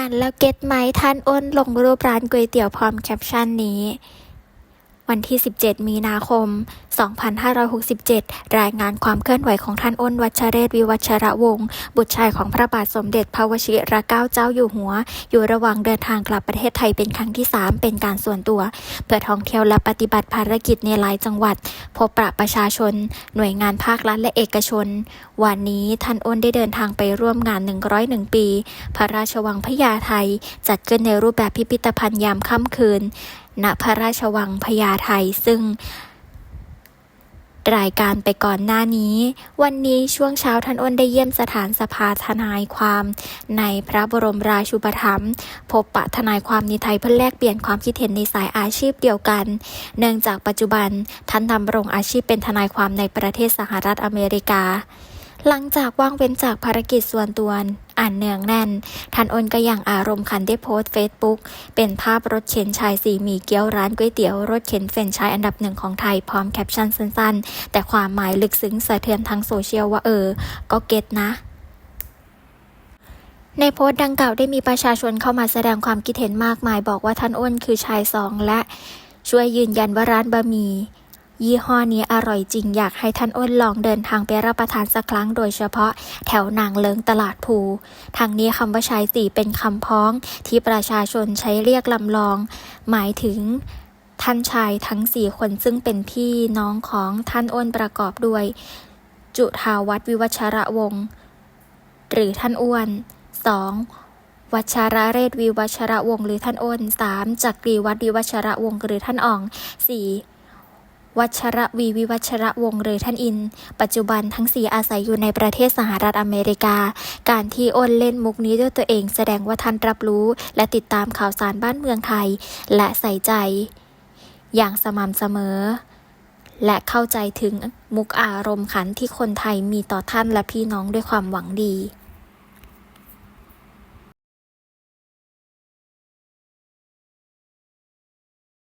อ่านแล้วเก็ตไหมท่านอ้นลงรูปร้านก๋วยเตี๋ยวพร้อมแคปชั่นนี้ วันที่ 17 มีนาคม 2567 รายงานความเคลื่อนไหวของท่านอ้นวัชเรศวิวัชระวงศ์บุตรชายของพระบาทสมเด็จพระวชิรเกล้าเจ้าอยู่หัว อยู่ระหว่างเดินทางกลับประเทศไทยเป็นครั้งที่ 3 เป็นการส่วนตัว เพื่อท่องเที่ยวและปฏิบัติภารกิจในหลายจังหวัด พบปะประชาชน หน่วยงานภาครัฐและเอกชน วันนี้ท่านอ้นได้เดินทางไปร่วมงาน 101 ปี พระราชวังพญาไทจัดขึ้นในรูปแบบพิพิธภัณฑ์ยามค่ำคืน ณพระราชวังพญาไทซึ่งรายการไปก่อนหน้านี้ วันนี้ช่วงเช้าท่านอ้นได้เยี่ยมสถานสภาทนายความในพระบรมราชูปถัมภ์พบปะทนายความในไทยเพื่อแลกเปลี่ยนความคิดเห็นในสายอาชีพเดียวกัน เนื่องจากปัจจุบันท่านดำรงอาชีพเป็นทนายความในประเทศสหรัฐอเมริกา หลังจากว่างเว้นจากภารกิจส่วนตัวอ่านเนืองแน่นท่านอ้นก็ยังอารมณ์ขันได้โพสต์เฟซบุ๊กเป็นภาพรถเข็นชายสีหมีเกี๊ยวร้านก๋วยเตี๋ยวรถเข็นเฟรนช์ชายอันดับหนึ่งของไทยพร้อมแคปชั่นสั้นๆ แต่ความหมายลึกซึ้งสะเทือนทางโซเชียลว่าเออ ก็เก็ตนะในโพสต์ดังกล่าวได้มีประชาชนเข้ามาแสดงความคิดเห็นมากมาย บอกว่าท่านอ้นคือชายสองและช่วยยืนยันว่าร้านบะหมี่ ยี่ห้อนี้อร่อยจริงอยากให้ท่านอ้นลองเดินทางไปรับประทานสักครั้งโดยเฉพาะแถวนางเลิงตลาดภูทางนี้คำว่าชายสี่เป็นคำพ้องที่ประชาชนใช้เรียกลำลอง หมายถึงท่านชายทั้งสี่คนซึ่งเป็นพี่น้องของท่านอ้นประกอบด้วย จุธาวัฒน์วิวัชระวงศ์หรือท่านอ้วน 2. วัชระเรศวิวัชระวงศ์หรือท่านอ้น 3. จักรีวัฒน์วิวัชระวงศ์หรือท่านอ่อง 4. วัชระวีวิวัชระวงหรือท่านอิน ปัจจุบันทั้งสี่อาศัยอยู่ในประเทศสหรัฐอเมริกา การที่อ้นเล่นมุกนี้ด้วยตัวเองแสดงว่าท่านรับรู้ และติดตามข่าวสารบ้านเมืองไทย และใส่ใจ อย่างสม่ำเสมอ และเข้าใจถึงมุกอารมณ์ขันที่คนไทยมีต่อท่านและพี่น้องด้วยความหวังดี